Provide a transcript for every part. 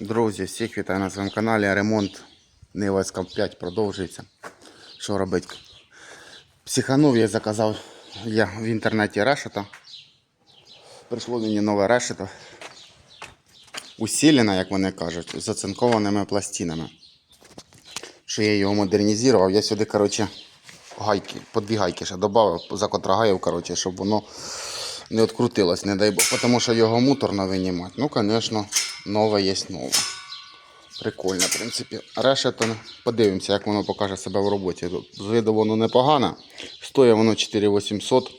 Друзі, всіх вітаю на своєму каналі. Ремонт Нива СК5 продовжується. Що робити? Психанув я заказав я в інтернеті решето. Прийшло мені нове решето. Усілене, як вони кажуть, з оцинкованими пластинами. Що я його модернізував. Я сюди, коротше, гайки, по дві гайки ще додав, закотрагаїв, коротше, щоб воно не відкрутилось, не дай Бог. Тому що його муторно винімати. Ну, звісно, нове є нове. Прикольно, в принципі. Решето, подивимося, як воно покаже себе в роботі. З виду воно непогане. Стоїть воно 4800.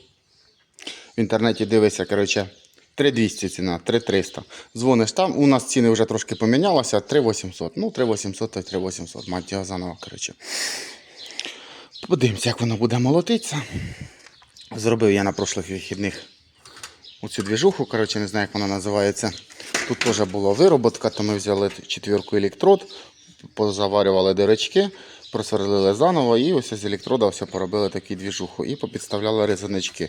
В інтернеті дивися, коротше, 3200 ціна, 3300. Дзвониш там, у нас ціни вже трошки помінялися, 3800. Ну, 3800 то 3800, мать його заново, коротше. Подивимося, як воно буде молотитися. Зробив я на прошлих вихідних оцю двіжуху, коротше, не знаю, як вона називається. Тут теж була вироботка, то ми взяли четвірку електрод, позаварювали дирочки, просверлили заново і ось з електрода все поробили таку двіжуху і попідставляли резиночки.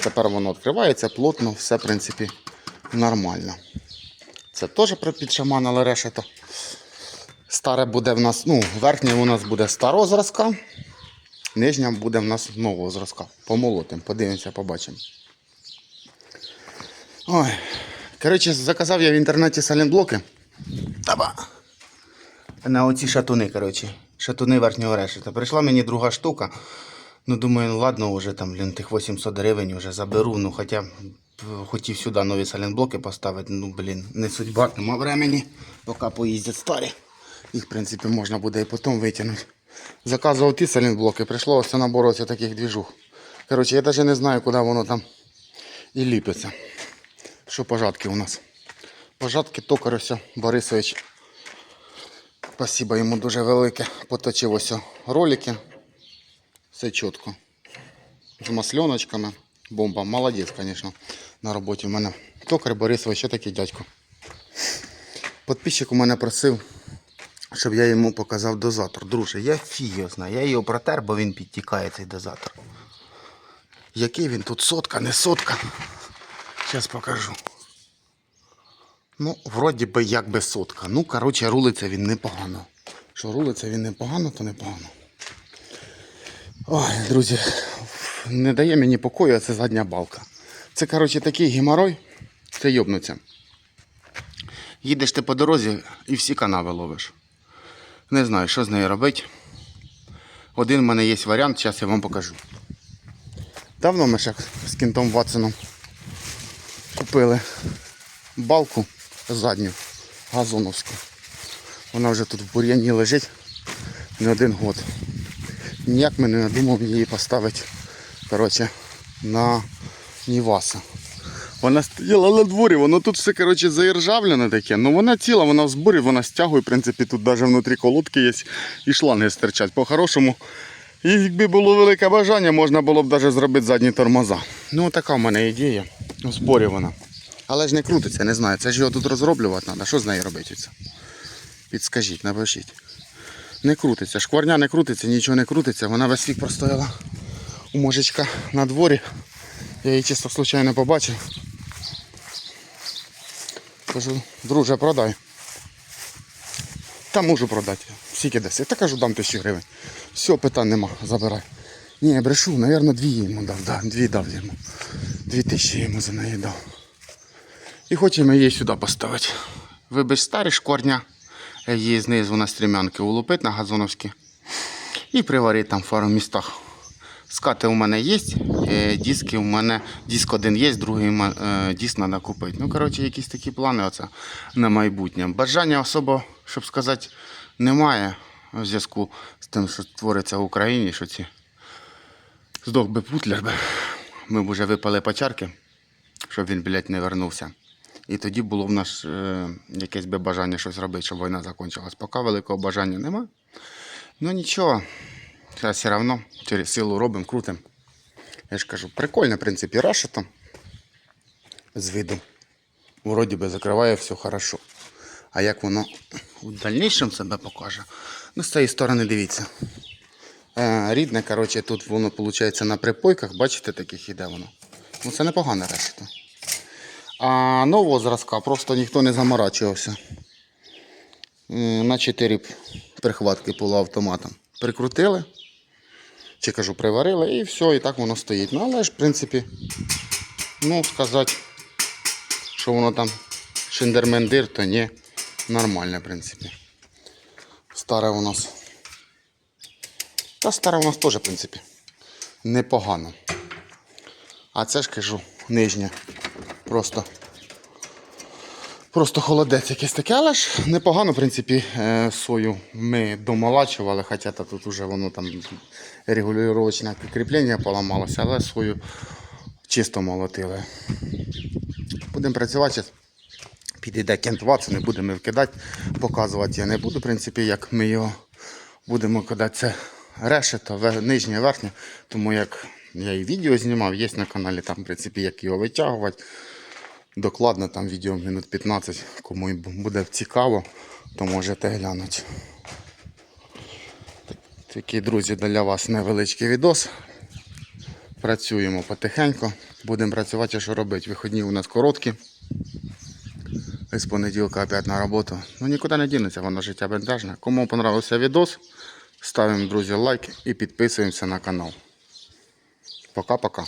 Тепер воно відкривається плотно, все в принципі нормально. Це теж підшаманили решето. Старе буде в нас, ну, верхнє у нас буде старого зразка, нижня буде в нас нового зразка. Помолотим, подивимося, побачимо. Ой. Коротше, заказав я в інтернеті салінблоки. Таба. На оці шатуни, коротше. Шатуни верхнього решета. Прийшла мені друга штука. Ну, думаю, ну ладно, вже там, блін, тих 800 гривень вже заберу. Ну, хоча хотів сюди нові салінблоки поставити. Ну, блін, не судьба, нема времени, поки поїздять старі. Їх, в принципі, можна буде і потім витягнути. Заказував ті салінблоки, прийшло ось набор ось таких двіжух. Коротше, я навіть не знаю, куди воно там і ліпиться. Що пожатки у нас? Пожатки Токарюся Борисович. Спасибо йому дуже велике. Поточив ось ролики. Все чітко. З масльоночками. Бомба. Молодець, звісно. На роботі в мене. Токар Борисович, що такий дядько. Подписчик у мене просив, щоб я йому показав дозатор. Друже, я фіг знаю. Я його протер, бо він підтікає цей дозатор. Який він тут сотка, не сотка. Зараз покажу. Ну, вроді би як би сотка. Ну, коротше, рулиться він непогано. Що рулиться він непогано, то непогано. Ой, друзі, не дає мені покою, а це задня балка. Це, коротше, такий геморой, це йобнуться. Їдеш ти по дорозі і всі канави ловиш. Не знаю, що з нею робити. Один в мене є варіант, зараз я вам покажу. Давно ми ще з кінтом Ватсоном купили балку задню газоновську. Вона вже тут в бур'яні лежить не один год. Ніяк ми не надумав її поставити коротше, на Ніваса. Вона стояла на дворі, воно тут все коротше, заіржавлене таке. Ну вона ціла, вона в зборі, вона стягує, в принципі, тут навіть внутрі колодки є і шланги стирчать. По-хорошому, якби було велике бажання, можна було б навіть зробити задні тормоза. Ну така в мене ідея. В зборі вона. Але ж не крутиться, не знаю. Це ж його тут розроблювати треба. Що з нею робити? Підскажіть, напишіть. Не крутиться. Шкварня не крутиться, нічого не крутиться. Вона весь вік простояла у мужичка на дворі. Я її чисто случайно побачив. Кажу, друже, продай. Та можу продати. Скільки десь. Та кажу, дам тисячу гривень. Все, питань нема, забирай. Ні, брешу, напевно, дві йому дав, да, дві дав йому. Дві тисячі йому за неї дав. І хочемо її сюди поставити. Вибач старі шкорня, її знизу на стрімянки улупити на газоновські. І приварити там фару в містах. Скати у мене є, е, диски у мене, диск один є, другий е, диск треба купити. Ну, коротше, якісь такі плани оце на майбутнє. Бажання особо, щоб сказати, немає в зв'язку з тим, що твориться в Україні, що ці здох би путляр би. Ми б вже випали по чарки, щоб він, блядь, не вернувся. І тоді було в нас е, якесь би бажання щось робити, щоб війна закінчилась. Поки великого бажання нема. Ну нічого, зараз все одно через силу робимо, крутимо. Я ж кажу, прикольно, в принципі, решето з виду. Вроді би закриває все хорошо. А як воно в дальнішому себе покаже, ну з цієї сторони дивіться. Е, рідне, коротше, тут воно виходить на припойках, бачите, таких іде воно. Ну це непогане решето. А нового зразка просто ніхто не заморачувався. Е, На 4 прихватки полуавтоматом прикрутили. Чи кажу, приварили, і все, і так воно стоїть. Ну, але ж, в принципі, ну, сказати, що воно там шиндермендир, то ні, нормально, в принципі. Старе у нас. Та старе у нас теж, в принципі, непогано. А це ж кажу, нижнє. Просто. Просто холодець якийсь таке, але ж непогано, в принципі, е, сою ми домолачували, хоча тут вже воно там регулювачне кріплення поламалося, але сою чисто молотили. Будемо працювати. Підійде Кент Ватсон, не будемо вкидати, показувати я не буду, в принципі, як ми його будемо кидати. Це решето, нижнє, верхнє, тому як я і відео знімав, є на каналі, там, в принципі, як його витягувати. Докладно там відео минут 15, кому буде цікаво, то можете глянути. Так- Такий, друзі, для вас невеличкий відос. Працюємо потихеньку. Будемо працювати, що робити. Виходні у нас короткі. І з понеділка опять на роботу. Ну нікуди не дінеться, воно життя бентежне. Кому понравився відос, ставимо, друзі, лайк і підписуємося на канал. Пока-пока.